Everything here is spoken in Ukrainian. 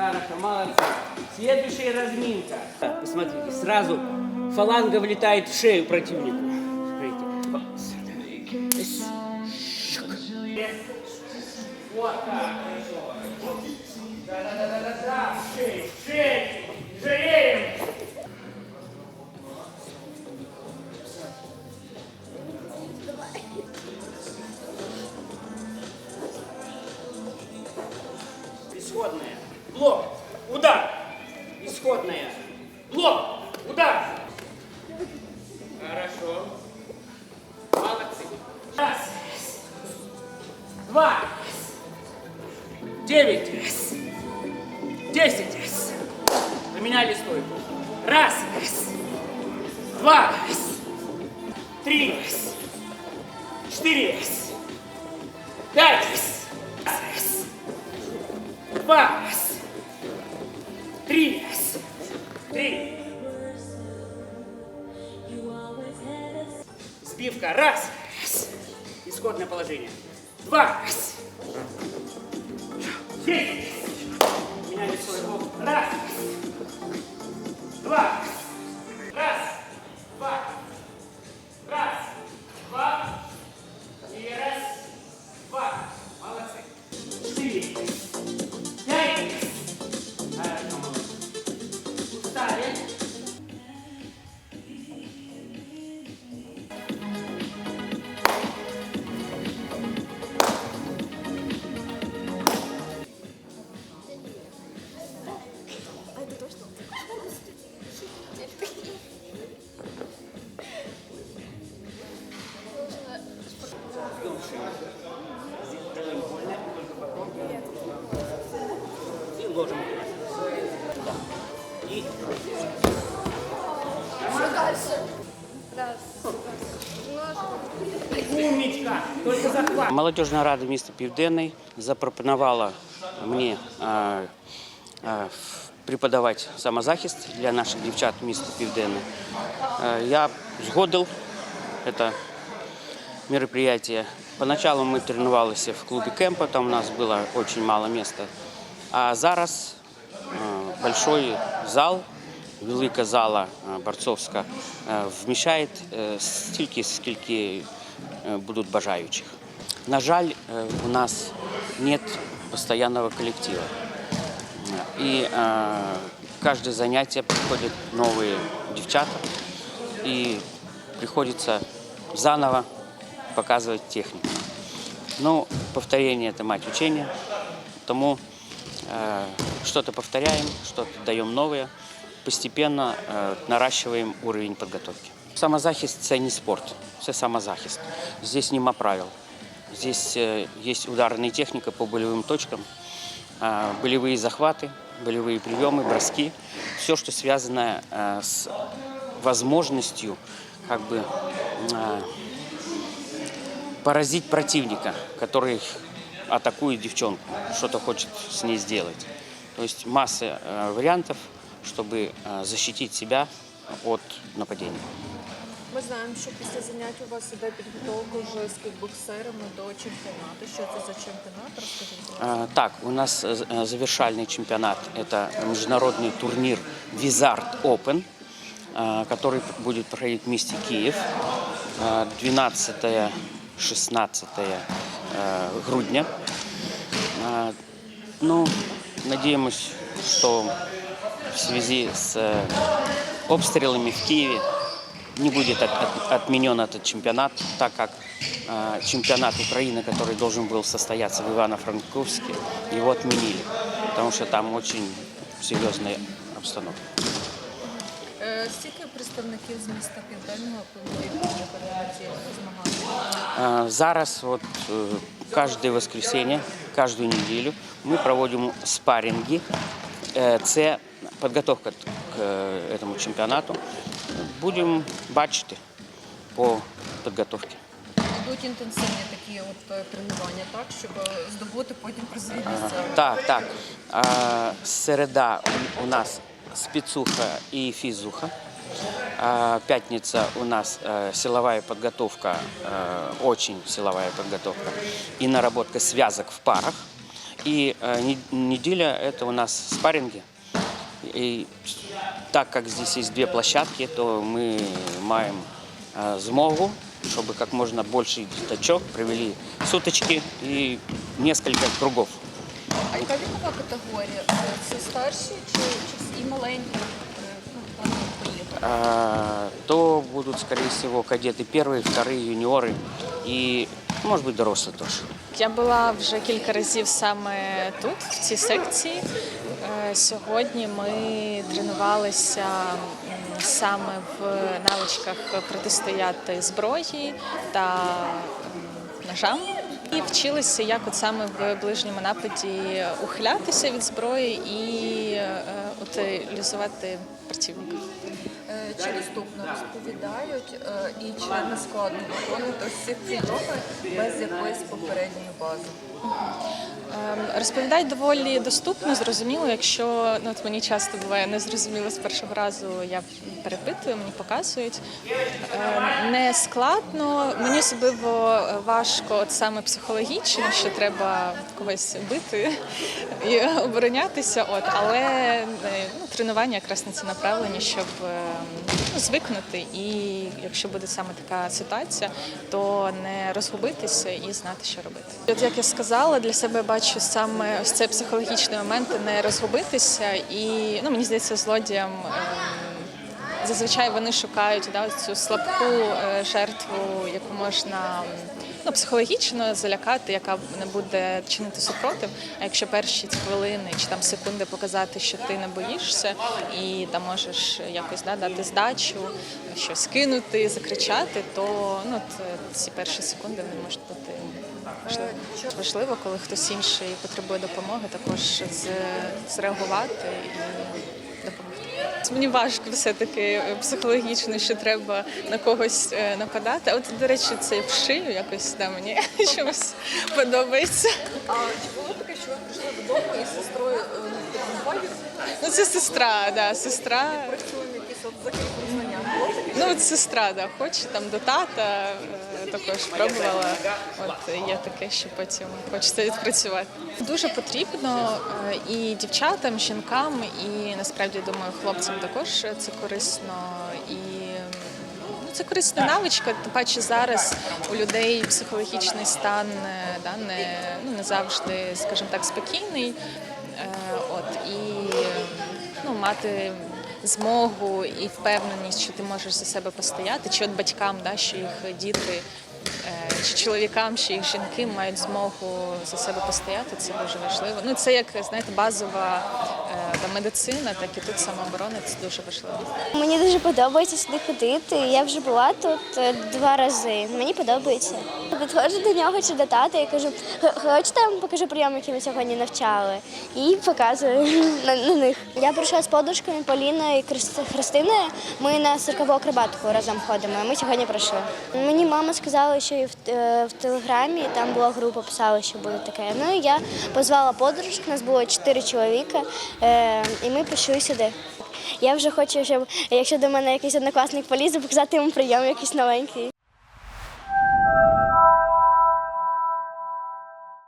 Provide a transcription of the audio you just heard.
Хорошо, молодцы. Следующая разминка. Посмотрите, сразу фаланга влетает в шею противнику. Смотрите. Вот так. Да-да-да-да-да. В шею, Исходная. Блок. Удар. Хорошо. Молодцы. Раз. Два. Девять. Десять. Поменяли стойку. Раз. Два. Три. Четыре. Пять. Два. Сбивка. Раз. Исходное положение. Два. Три. Меняли стойку. Раз. Два. И ложим. И умничка. Только захват. Молодіжна рада міста Південний запропонувала мені е, е, преподавати самозахист для наших дівчат міста Південне. Е, я згодив це мероприятие. Поначалу мы тренировались в клубе кемпа, там у нас было очень мало места. А зараз э, большой зал, велика зала э, борцовська, э, вміщає э, стільки, скільки э, будуть бажаючих. На жаль, э, у нас нет постоянного коллектива. И э, каждое занятие приходят новые девчата, и приходится заново показывать технику. Ну, повторение – это мать учения, тому э, что-то повторяем, что-то даем новое, постепенно э, наращиваем уровень подготовки. Самозахист – це не спорт, це самозахист. Здесь нема правил. Здесь э, есть ударная техника по болевым точкам, э, болевые захваты, болевые приемы, броски. Все, что связано э, с возможностью как бы э, поразить противника, который атакует девчонку, что-то хочет с ней сделать. То есть масса э, вариантов, чтобы э, защитить себя от нападения. Ми знаємо, що після занять у вас іде підготовка вже з кікбоксерами до чемпіонату. Що це за чемпіонат? Розкажіть, будь ласка. Э, Так, у нас э, э, завершальный чемпионат. Это международный турнир Визард Open, э, который будет проходить в месте Киев. Э, 12-16 э, грудня. Э, Ну, надеемся, что в связи с э, обстрелами в Киеве не будет от- от- отменен этот чемпионат, так как э, чемпионат Украины, который должен был состояться в Ивано-Франковске, его отменили, потому что там очень серьезная обстановка. Е, Стільки представників з міста Південного планують приїхати на ці змагання? Э, Зараз вот э, каждое воскресенье, каждую неделю мы проводим спарринги. Э, Це подготовка к э, этому чемпионату. Будем бачити по підготовці. Йдуть інтенсивні такі от е, тренування, так, щоб е, здобути потім призові місця. Так, так. А, Середа у- у нас спецуха и физуха. А, Пятница у нас э, силовая подготовка, э, очень силовая подготовка и наработка связок в парах. И э, не- неделя – это у нас спарринги. И так как здесь есть две площадки, то мы маем э, змогу, чтобы как можно больше діточок провели суточки и несколько кругов. А яка вікова категорія? Е, Це старші чи, чи і маленькі? то будут, скорее всего, кадеты первые, вторые, юниоры и, может быть, дорослые тоже. Я була вже кілька разів саме тут, в цій секції. Е, Сьогодні ми тренувалися м, саме в навичках протистояти зброї та м, ножам. І вчилися, як от саме в ближньому нападі ухилятися від зброї і е, утилізувати противника. Чи доступно розповідають е, і чи не складно виконувати ці прийоми без якоїсь попередньої бази? Ем, Розповідають доволі доступно, зрозуміло. Якщо ну, от мені часто буває незрозуміло з першого разу, я перепитую, мені показують. Ем, Не складно, мені особливо важко, от саме психологічно, що треба когось бити і оборонятися. От, але е, ну, тренування якраз на це направлені, щоб ем, ну, звикнути. І якщо буде саме така ситуація, то не розгубитися і знати, що робити. От як я сказала, для себе бачу саме ось цей психологічний момент не розгубитися, і ну мені здається, злодіям. ем, Зазвичай вони шукають да, цю слабку е, жертву, яку можна ну, психологічно залякати, яка не буде чинити супротив. А якщо перші хвилини чи там секунди показати, що ти не боїшся, і там можеш якось да, дати здачу, щось кинути, закричати, то ну, ці перші секунди вони можуть бути Важливо, коли хтось інший потребує допомоги, також зреагувати і допомогти. Мені важко все-таки е, психологічно, що треба на когось е, нападати. А От, до речі, це в шию якось да, мені чомусь подобається. А чи було таке, що ви прийшли додому із сестрою е, підготові? Ну, це сестра, да, сестра. Працюємо якісь от закріпні знання? Ну, от сестра, да, хоче там до тата, е, також пробувала. От є таке, що потім хочеться відпрацювати. Дуже потрібно е, і дівчатам, жінкам, і насправді думаю, хлопцям також це корисно і. Ну, це корисна навичка, тим паче зараз у людей психологічний стан е, да, не, ну, не завжди, скажімо так, спокійний. Е, От, і ну, мати змогу і впевненість, що ти можеш за себе постояти, чи от батькам, да, що їх діти, е, чи чоловікам, що їх жінки мають змогу за себе постояти, це дуже важливо. Ну, це як знаєте, базова та медицина, так і тут самооборона це дуже важливо. Мені дуже подобається сюди ходити. Я вже була тут е, два рази. Мені подобається. Підходжу до нього чи до тата і кажу, «Х- хочете, я вам покажу прийом, який ми сьогодні навчали. І показую на, на них. Я прийшла з подружками Поліною і Христи- Христиною. Ми на циркову акробатику разом ходимо. Ми сьогодні прийшли. Мені мама сказала, що і в, е, в телеграмі там була група, писала, що буде таке. Ну і я позвала подружок, нас було чотири чоловіка, е, і ми пішли сюди. Я вже хочу, щоб якщо до мене якийсь однокласник поліз, показати йому прийом якийсь новенький.